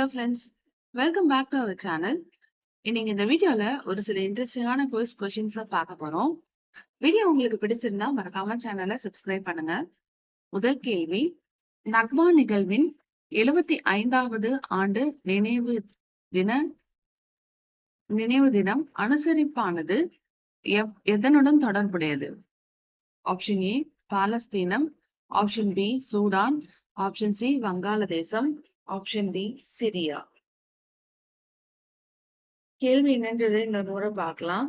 Hello friends welcome back to our channel இன்னைக்கு இந்த வீடியோல ஒரு சில இன்ட்ரெஸ்டிங்கான குவிஸ் கொஷின்ஸை பார்க்க போறோம். வீடியோ உங்களுக்கு பிடிச்சிருந்தா மறக்காம சேனலை சப்ஸ்கிரைப் பண்ணுங்க. முதல் கேள்வி நக்மா நிகழ்வின் எழுபத்தி ஐந்தாவது ஆண்டு நினைவு தின நினைவு தினம் அனுசரிப்பானது எதனுடன் தொடர்புடையது? ஆப்ஷன் ஏ பாலஸ்தீனம். Option B Sudan. Option C வங்காளதேசம். Option D Syria. கேள்வி என்னன்றதை இன்னொரு முறை பார்க்கலாம்.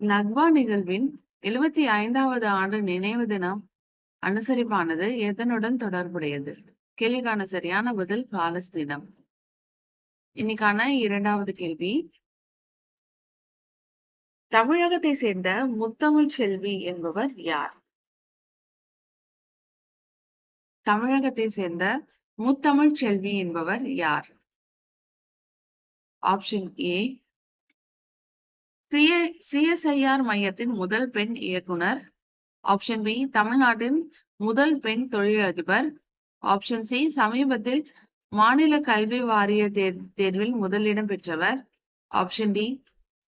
நக்வா நிகழ்வின் எழுபத்தி ஐந்தாவது ஆண்டு நினைவு தினம் அனுசரிப்பானது எதனுடன் தொடர்புடையது? கேள்விக்கான சரியான பதில் பாலஸ்தீனம். இன்னைக்கான இரண்டாவது கேள்வி. தமிழகத்தை சேர்ந்த முத்தமிழ் செல்வி என்பவர் யார்? தமிழகத்தை சேர்ந்த முத்தமிழ் செல்வி என்பவர் யார்? ஆப்ஷன் ஏ சிஎஸ்ஐஆர் மையத்தின் முதல் பெண் இயக்குனர். ஆப்ஷன் பி தமிழ்நாட்டின் முதல் பெண் தொழிலதிபர். ஆப்ஷன் சி சமீபத்தில் மாநில கல்வி வாரிய தேர் தேர்வில் முதலிடம் பெற்றவர். ஆப்ஷன் டி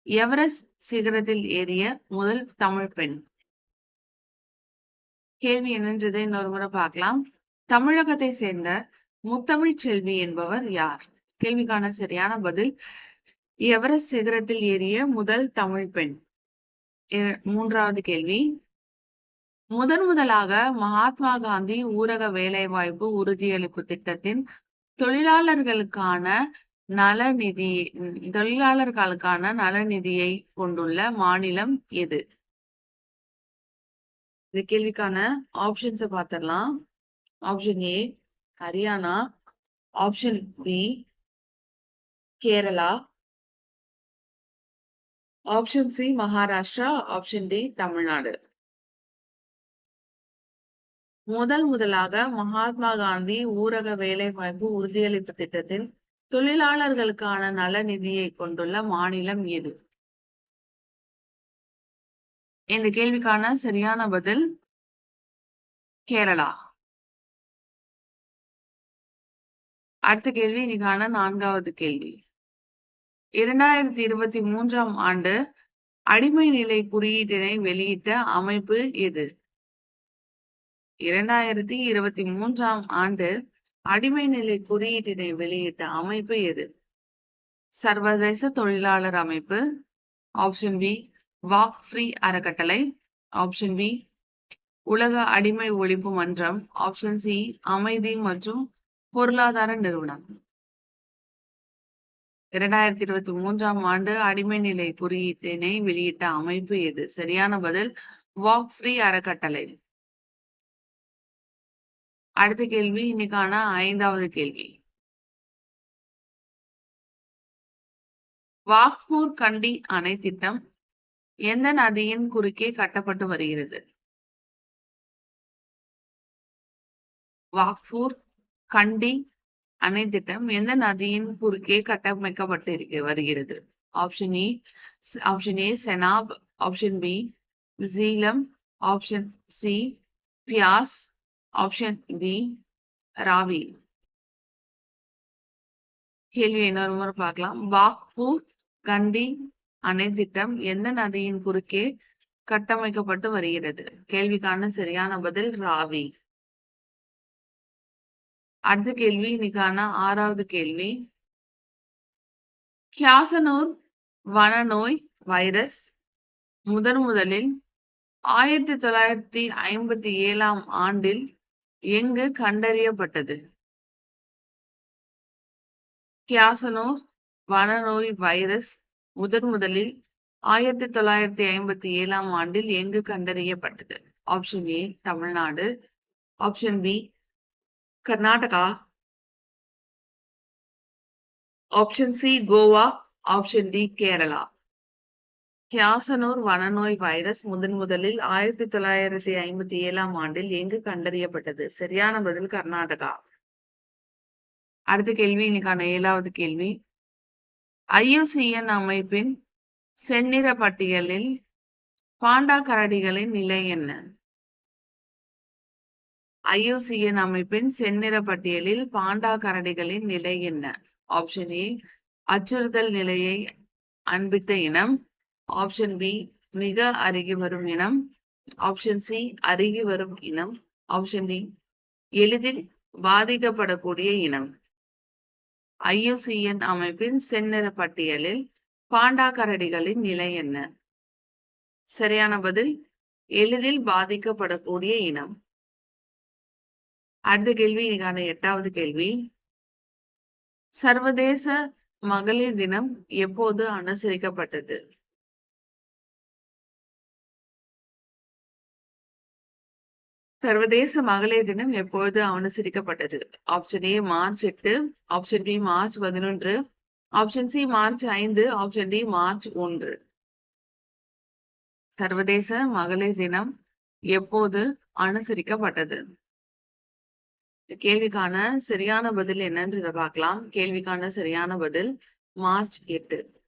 எவரெஸ்ட் சிகரத்தில் ஏறிய முதல் தமிழ் பெண். கேள்வி என்னன்றதை இன்னொரு முறை பார்க்கலாம். தமிழகத்தை சேர்ந்த முத்தமிழ் செல்வி என்பவர் யார்? கேள்விக்கான சரியான பதில் எவரெஸ்ட் சிகரத்தில் ஏறிய முதல் தமிழ் பெண்? மூன்றாவது கேள்வி. முதன் முதலாக மகாத்மா காந்தி ஊரக வேலைவாய்ப்பு உறுதியளிப்பு திட்டத்தின் தொழிலாளர்களுக்கான நலநிதி தொழிலாளர்களுக்கான நலநிதியை கொண்டுள்ள மாநிலம் எது? இந்த கேள்விக்கான ஆப்ஷன்ஸை பார்த்திடலாம் option A Haryana option B Kerala option C Maharashtra option D Tamil Nadu முதல் முதலாக மகாத்மா காந்தி ஊரக வேலை வாய்ப்பு உறுதியளிப்பு திட்டத்தின் தொழிலாளர்களுக்கான நல நிதியை கொண்டுள்ள மாநிலம் எது? இந்த கேள்விக்கான சரியான பதில் கேரளா. அடுத்த கேள்வி இன்னைக்கான நான்காவது கேள்வி. இரண்டாயிரத்தி இருபத்தி மூன்றாம் ஆண்டு அடிமை நிலை குறியீட்டினை வெளியிட்ட அமைப்பு எது? இரண்டாயிரத்தி இருபத்தி மூன்றாம் ஆண்டு அடிமை நிலை குறியீட்டினை வெளியிட்ட அமைப்பு எது? சர்வதேச தொழிலாளர் அமைப்பு. ஆப்ஷன் பி வாக் ஃப்ரீ அறக்கட்டளை. ஆப்ஷன் பி உலக அடிமை ஒழிப்பு மன்றம். ஆப்ஷன் சி அமைதி மற்றும் பொருளாதார நிறுவனம். இரண்டாயிரத்தி இருபத்தி மூன்றாம் ஆண்டு அடிமை நிலை குறியீட்டினை வெளியிட்ட அமைப்பு எது? சரியான பதில் வாக் ஃப்ரீ அறக்கட்டளை. அடுத்த கேள்வி இன்னைக்கான ஐந்தாவது கேள்வி. வாக்பூர் கண்டி அணை திட்டம் எந்த நதியின் குறுக்கே கட்டப்பட்டு வருகிறது? வாக்பூர் கண்டி அணை திட்டம் எந்த நதியின் குறுக்கே கட்டமைக்கப்பட்டு வருகிறது? Option E option A Chenab option B Jhelum option C Beas option D Ravi கேள்வி இன்னொரு முறை பார்க்கலாம். பாக்பூர் கண்டி அணை திட்டம் எந்த நதியின் குறுக்கே கட்டமைக்கப்பட்டு வருகிறது? கேள்விக்கான சரியான பதில் ராவி அடுத்த கேள்வி இன்னைக்கான ஆறாவது கேள்வி. கியாசனூர் வனநோய் வைரஸ் முதன் முதலில் ஆயிரத்தி தொள்ளாயிரத்தி ஐம்பத்தி ஏழாம் ஆண்டில் எங்கு கண்டறியப்பட்டது? கியாசனூர் வனநோய் வைரஸ் முதன் முதலில் ஆயிரத்தி தொள்ளாயிரத்தி ஐம்பத்தி ஏழாம் ஆண்டில் எங்கு கண்டறியப்பட்டது? Option A Tamil Nadu. Option B Karnataka. Option C Goa. Option D Kerala. Kyasanur வனநோய் virus முதன் முதலில் ஆயிரத்தி தொள்ளாயிரத்தி ஐம்பத்தி ஏழாம் ஆண்டில் எங்கு கண்டறியப்பட்டது? சரியான பதில் கர்நாடகா. அடுத்த கேள்வி இன்னைக்கான ஏழாவது கேள்வி. ஐயுசிஎன் அமைப்பின் செந்நிற பட்டியலில் பாண்டா கரடிகளின் நிலை என்ன? ஐயூசிஎன் அமைப்பின் செந்நிற பட்டியலில் பாண்டா கரடிகளின் நிலை என்ன? ஆப்ஷன் ஏ அச்சுறுத்தல் நிலையை அன்பித்த இனம். ஆப்ஷன் பி மிக அருகி வரும் இனம். ஆப்ஷன் சி அருகி வரும் இனம். ஆப்ஷன் டி எளிதில் பாதிக்கப்படக்கூடிய இனம். ஐயூசிஎன் அமைப்பின் செந்நிற பட்டியலில் பாண்டா கரடிகளின் நிலை என்ன? சரியான பதில் எளிதில் பாதிக்கப்படக்கூடிய இனம். அடுத்த கேள்வி எட்டாவது கேள்வி. சர்வதேச மகளிர் தினம் எப்போது அனுசரிக்கப்பட்டது? சர்வதேச மகளிர் தினம் எப்பொழுது அனுசரிக்கப்பட்டது? ஆப்ஷன் ஏ மார்ச் எட்டு ஆப்ஷன் பி மார்ச் பதினொன்று ஆப்ஷன் சி மார்ச் ஐந்து ஆப்ஷன் டி மார்ச் ஒன்று. சர்வதேச மகளிர் தினம் எப்போது அனுசரிக்கப்பட்டது? கேள்விக்கான சரியான பதில் என்னன்றதை பார்க்கலாம். கேள்விக்கான சரியான பதில் மார்ச் எட்டு.